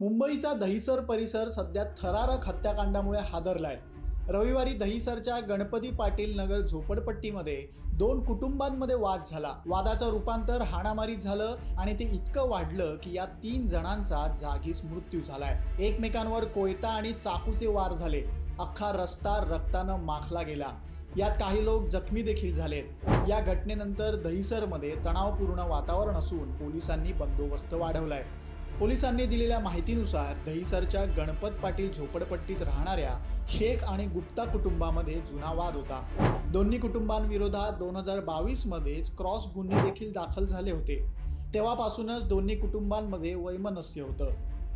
मुंबईचा दहिसर परिसर सध्या थरारक हत्याकांडामुळे हादरलाय. रविवारी दहिसरच्या गणपती पाटील नगर झोपडपट्टीमध्ये दोन कुटुंबांमध्ये वाद झाला. वादाचं रूपांतर हाणामारीत झालं आणि ते इतकं वाढलं की या तीन जणांचा जागीच मृत्यू झालाय. एकमेकांवर कोयता आणि चाकूचे वार झाले. अख्खा रस्ता रक्तानं माखला गेला. यात काही लोक जखमी देखील झालेत. या घटनेनंतर दहिसरमध्ये तणावपूर्ण वातावरण असून पोलिसांनी बंदोबस्त वाढवलाय. पोलिसांनी दिलेल्या माहितीनुसार दहिसरच्या गणपत पाटील झोपडपट्टीत राहणाऱ्या शेख आणि गुप्ता कुटुंबामध्ये जुना वाद होता. दोन्ही कुटुंबांविरोधात दोन हजार बावीसमध्येच क्रॉस गुन्हे देखील दाखल झाले होते. तेव्हापासूनच दोन्ही कुटुंबांमध्ये वैमनस्य होतं.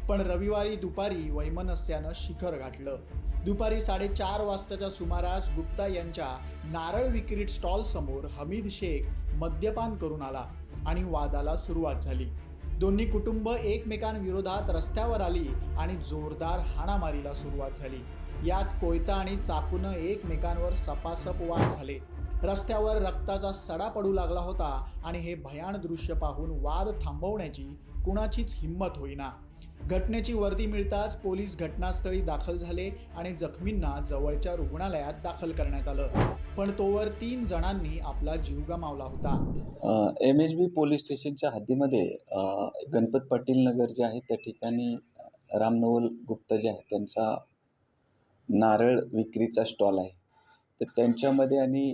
पण रविवारी दुपारी वैमनस्यानं शिखर गाठलं. दुपारी साडेचार वाजताच्या सुमारास गुप्ता यांच्या नारळ विक्रीट स्टॉल समोर हमीद शेख मद्यपान करून आला आणि वादाला सुरुवात झाली. दोन्ही कुटुंब एकमेकांविरोधात रस्त्यावर आली आणि जोरदार हाणामारीला सुरुवात झाली. यात कोयता आणि चाकूनं एकमेकांवर सपासप वाद झाले. रस्त्यावर रक्ताचा सडा पडू लागला होता आणि हे भयान दृश्य पाहून वाद थांबवण्याची कुणाचीच हिंमत होईना. घटनेची वर्दी मिळताच पोलीस घटनास्थळी दाखल झाले आणि जखमींना जवळच्या रुग्णालयात दाखल करण्यात आलं. पण तोवर तीन जणांनी आपला जीव गमावला होता. एम एच बी पोलीस स्टेशनच्या हद्दीमध्ये गणपत पाटील नगर जे आहे त्या ठिकाणी रामनवल गुप्ता जे आहे त्यांचा नारळ विक्रीचा स्टॉल आहे. तर त्यांच्यामध्ये आणि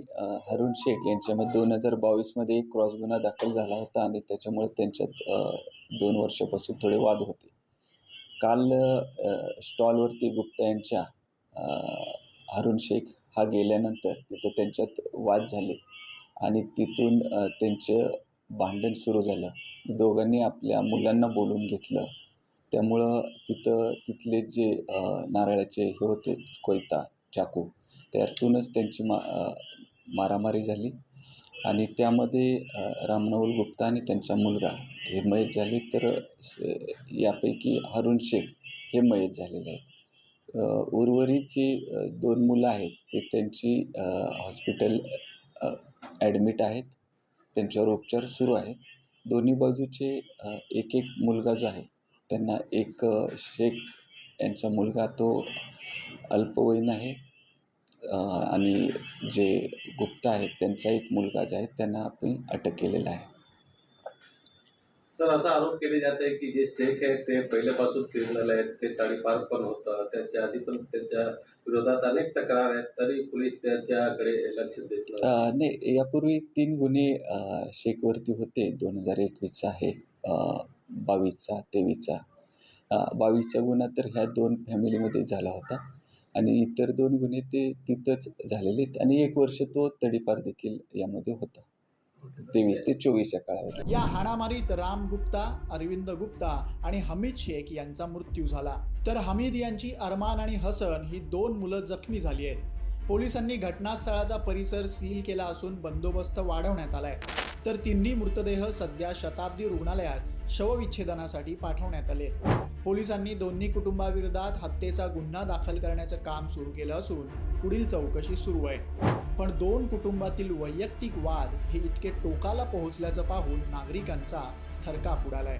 हरुण शेख यांच्यामध्ये दोन हजार बावीसमध्ये एक क्रॉस गुन्हा दाखल झाला होता आणि त्याच्यामुळे त्यांच्यात दोन वर्षापासून थोडे वाद होते. काल स्टॉलवरती गुप्ता यांच्या हरुण शेख हा गेल्यानंतर तिथं त्यांच्यात वाद झाले आणि तिथून त्यांचं भांडण सुरू झालं. दोघांनी आपल्या मुलांना बोलून घेतलं. त्यामुळं तिथं तिथले जे नारळाचे हे होते कोयता चाकू त्यातूनच त्यांची मा मारामारी झाली. आणि त्यामध्ये रामनवल गुप्ता आणि त्यांचा मुलगा हे मयत झाले. तर स- यापैकी हरुण शेख हे मयत झालेले आहेत. उर्वरित जी दोन मुलं आहेत ते त्यांची हॉस्पिटल ॲडमिट आहेत. त्यांच्यावर उपचार सुरू आहेत. दोन्ही बाजूचे एक एक मुलगा जो आहे त्यांना एक शेख यांचा मुलगा तो अल्पवयीन आहे. आणि जे गुप्ता आहेत त्यांचा एक मुलगा जो आहे त्यांना आपण अटक केलेला आहे. तर असा आरोप केले जात आहे की जे शेख आहेत ते पहिल्यापासून क्रिमिनल आहेत ते ताडीपार पण होतं त्याच्या आधी पण त्यांच्या विरोधात अनेक तक्रार आहेत तरी पोलीस त्याच्याकडे लक्ष देत नाही यापूर्वी तीन गुन्हे शेखवरती होते. दोन हजार एकवीसचा आहे बावीसचा तेवीसचा. बावीसचा गुन्हा तर ह्या दोन फॅमिलीमध्ये झाला होता. आणि इतर दोन गुन्हे ते तिथंच झालेले आहेत. आणि एक वर्ष तो तडीपार देखील यामध्ये होता. तेवीस ते चोवीस या काळामध्ये. या हाणामारीत राम गुप्ता अरविंद गुप्ता आणि हमीद शेख यांचा मृत्यू झाला. तर हमीद यांची अरमान आणि हसन ही दोन मुलं जखमी झाली आहेत. पोलिसांनी घटनास्थळाचा परिसर सील केला असून बंदोबस्त वाढवण्यात आलाय. तर तिन्ही मृतदेह सध्या शताब्दी रुग्णालयात शवविच्छेदनासाठी पाठवण्यात आले पोलिसांनी दोन्ही कुटुंबाविरोधात हत्येचा गुन्हा दाखल करण्याचं काम सुरू केलं असून पुढील चौकशी सुरू आहे. पण दोन कुटुंबातील वैयक्तिक वाद हे इतके टोकाला पोहोचल्याचं पाहून नागरिकांचा थरकाप उडालाय.